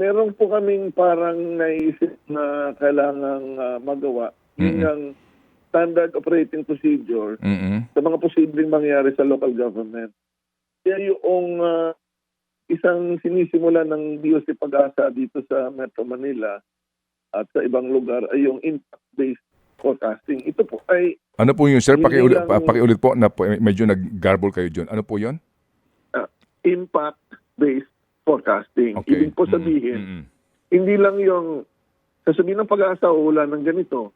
meron po kaming parang naisip na kailangang ah, magawa. Yun ang standard operating procedure Mm-mm. sa mga posibleng mangyari sa local government. Kaya yung ah, isang sinisimula ng DOC Pag-asa dito sa Metro Manila at sa ibang lugar ay yung impact-based forecasting. Ito po ay Ano po yun, sir? Pakiulit, lang- pa- pakiulit po na po, medyo nag-garble kayo dyan. Ano po yun? impact-based forecasting. Ibig po sabihin, Mm-mm. hindi lang yung sasabihin ng pag-asa o ulan ng ganito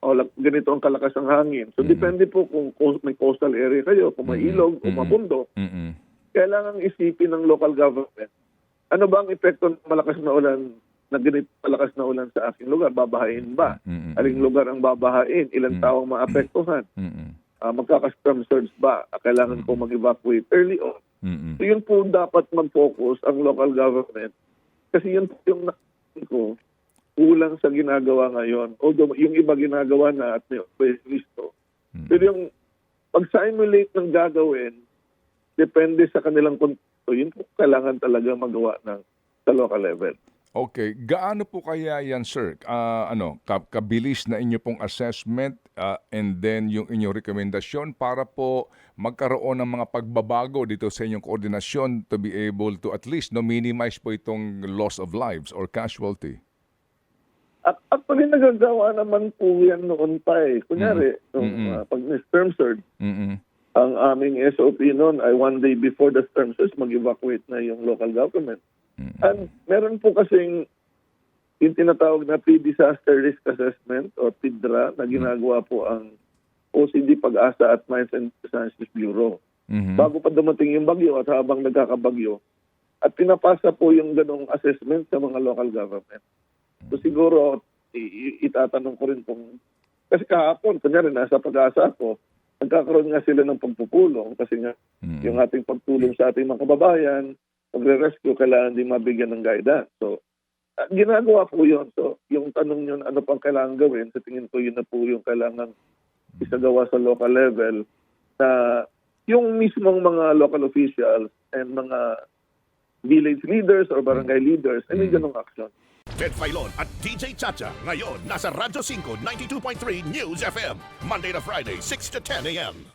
o ganito ang kalakas ng hangin. So, Mhm. depende po kung, kung may coastal area kayo, kung may ilog o Mhm. mabundok, Mm-mm. kailangan isipin ng local government. Ano ba ang epekto ng malakas na ulan na ganito malakas na ulan sa aking lugar? Babahain ba? Mm-mm. Aling lugar ang babahain? Ilang Mhm. tao ang maapektuhan? Mm-mm. Uh, magkaka-storm surge ba? Ah, Kailangan ko mag-evacuate early on. Mm-mm. So yun po dapat mag-focus ang local government. Kasi yun po yung nakikita ko kulang sa ginagawa ngayon. Although yung iba ginagawa na at may listo. Mm-mm. Pero yung pag-simulate ng gagawin, depende sa kanilang konteksto. Yun po kailangan talaga magawa ng sa local level. Okay, gaano po kaya yan, sir? Ah, ano, ka- kabilis na inyo pong assessment ah, and then yung inyong rekomendasyon para po magkaroon ng mga pagbabago dito sa inyong koordinasyon to be able to at least no minimize po itong loss of lives or casualty. At actually nagagawa naman po yan noon pa eh. Kunyari, Mhm. nung ah, pag may storm surge, Mm-mm. ang aming SOP noon ay one day before the storm surge, mag-evacuate na yung local government. Mm-mm. And meron po kasing yung tinatawag na pre-disaster risk assessment or PIDRA na ginagawa po ang OCD Pag-asa at Mines and Sciences Bureau. Mhm. Bago pa dumating yung bagyo at habang nagkakabagyo, at pinapasa po yung ganong assessment sa mga local government. So siguro, i- i- itatanong ko rin kung, kasi kahapon, kunyari nasa pag-asa ako, nagkakaroon nga sila ng pagpupulong kasi nga Mm-mm. yung ating pagtulong sa ating mga kababayan, pagre-rescue, kailangan din mabigyan ng guidance. So, ah, ginagawa po yun. So, yung tanong yun, ano pang kailangan gawin, sa tingin ko yun na po yung kailangan isagawa sa local level na yung mismong mga local officials and mga village leaders or barangay leaders ay may Mm. ganong action. Ted Filon at DJ Chacha. Ngayon, nasa Radyo 5, 92.3 News FM. Monday to Friday, 6 to 10 a.m.